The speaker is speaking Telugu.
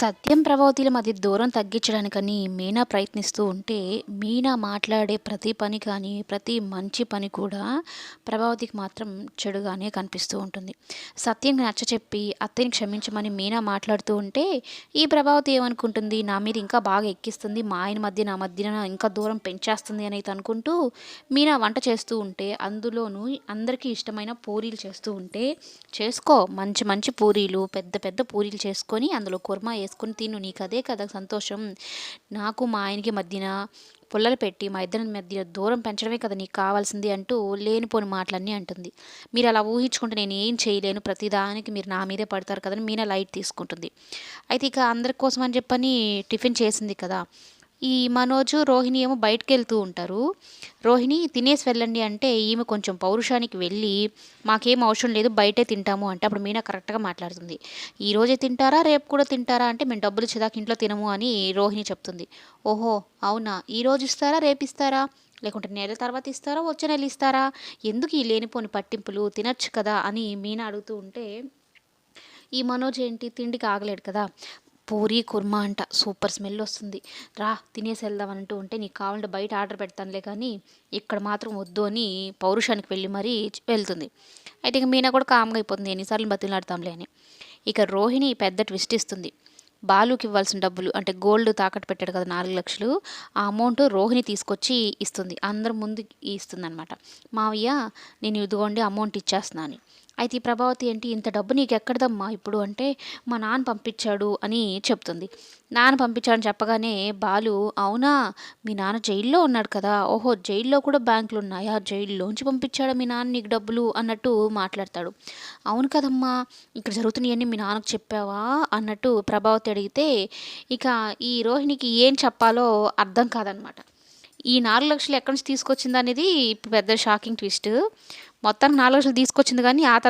సత్యం ప్రభావతిల మధ్య దూరం తగ్గించడానికని మీనా ప్రయత్నిస్తూ ఉంటే మీనా మాట్లాడే ప్రతి పని కానీ ప్రతి మంచి పని కూడా ప్రభావతికి మాత్రం చెడుగానే కనిపిస్తూ ఉంటుంది. సత్యంగా నచ్చ చెప్పి అత్తని క్షమించమని మీనా మాట్లాడుతూ ఉంటే ఈ ప్రభావతి ఏమనుకుంటుంది? నా మీద ఇంకా బాగా ఎక్కిస్తుంది. మా ఆయన మధ్య నా మధ్యన ఇంకా దూరం పెంచేస్తుంది అని అనుకుంటూ మీనా వంట చేస్తూ ఉంటే అందులోనూ అందరికీ ఇష్టమైన పూరీలు చేస్తూ ఉంటే చేసుకో. మంచి మంచి పూరీలు పెద్ద పెద్ద పూరీలు చేసుకొని అందులో కుర్మా వేసుకొని తిను నీకు అదే కదా సంతోషం. నాకు మా ఆయనకి మధ్యన పుల్లలు పెట్టి మా ఇద్దరి మధ్య దూరం పెంచడమే కదా నీకు కావాల్సింది అంటూ లేనిపోని మాటలన్నీ అంటుంది. మీరు అలా ఊహించుకుంటే నేను ఏం చేయలేను ప్రతిదానికి మీరు నా మీదే పడతారు కదని మీన లైట్ తీసుకుంటుంది. అయితే ఇక అందరి కోసం అని చెప్పని టిఫిన్ చేసింది కదా. ఈ మనోజు రోహిణి ఏమో బయటకు వెళ్తూ ఉంటారు. రోహిణి తినేసి వెళ్ళండి అంటే ఈమె కొంచెం పౌరుషానికి వెళ్ళి మాకేం అవసరం లేదు బయటే తింటాము అంటే అప్పుడు మీనా కరెక్ట్గా మాట్లాడుతుంది. ఈ రోజే తింటారా రేపు కూడా తింటారా? అంటే మేము డబ్బులు ఇచ్చేదాకా ఇంట్లో తినము అని రోహిణి చెప్తుంది. ఓహో అవునా? ఈ రోజు ఇస్తారా రేపు ఇస్తారా? లేకుంటే నెల తర్వాత ఇస్తారా వచ్చే నెల ఇస్తారా? ఎందుకు ఈ లేనిపోని పట్టింపులు? తినచ్చు కదా అని మీనా అడుగుతూ ఉంటే ఈ మనోజ్ ఏంటి? తిండికి ఆగలేడు కదా. పూరి కుర్మా అంట. సూపర్ స్మెల్ వస్తుంది. రా తినేసి వెళ్దాం అంటూ ఉంటే నీకు కావాలంటే బయట ఆర్డర్ పెడతానులే కానీ ఇక్కడ మాత్రం వద్దు అని పౌరుషానికి వెళ్ళి మరీ వెళ్తుంది. అయితే ఇక మీనా కూడా కామ్గా అయిపోతుంది. ఎన్నిసార్లు బతిలాడతాంలే అని. ఇక రోహిణి పెద్ద ట్విస్ట్ ఇస్తుంది. బాలుకి ఇవ్వాల్సిన డబ్బులు అంటే గోల్డ్ తాకట్టు పెట్టాడు కదా నాలుగు లక్షలు ఆ అమౌంట్ రోహిణి తీసుకొచ్చి ఇస్తుంది. అందరి ముందు ఇస్తుంది అనమాట మావయ్య నేను ఇదిగోండి అమౌంట్ ఇచ్చేస్తున్నాను అని. అయితే ఈ ప్రభావతి ఏంటి? ఇంత డబ్బు నీకు ఎక్కడదమ్మా ఇప్పుడు అంటే మా నాన్న పంపించాడు అని చెప్తుంది. నాన్న పంపించాడని చెప్పగానే బాలు అవునా? మీ నాన్న జైల్లో ఉన్నాడు కదా? ఓహో జైల్లో కూడా బ్యాంకులు ఉన్నాయా జైల్లోంచి పంపించాడా మీ నాన్న నీకు డబ్బులు? అన్నట్టు మాట్లాడతాడు. అవును కదమ్మా ఇక్కడ జరుగుతున్నాయన్నీ మీ నాన్నకు చెప్పావా? అన్నట్టు ప్రభావతి అడిగితే ఇక ఈ రోహిణికి ఏం చెప్పాలో అర్థం కాదనమాట. ఈ నాలుగు లక్షలు ఎక్కడి నుంచి తీసుకొచ్చింది అనేది పెద్ద షాకింగ్ ట్విస్ట్. మొత్తానికి నాలుగు లక్షలు తీసుకొచ్చింది కానీ ఆ తర్వాత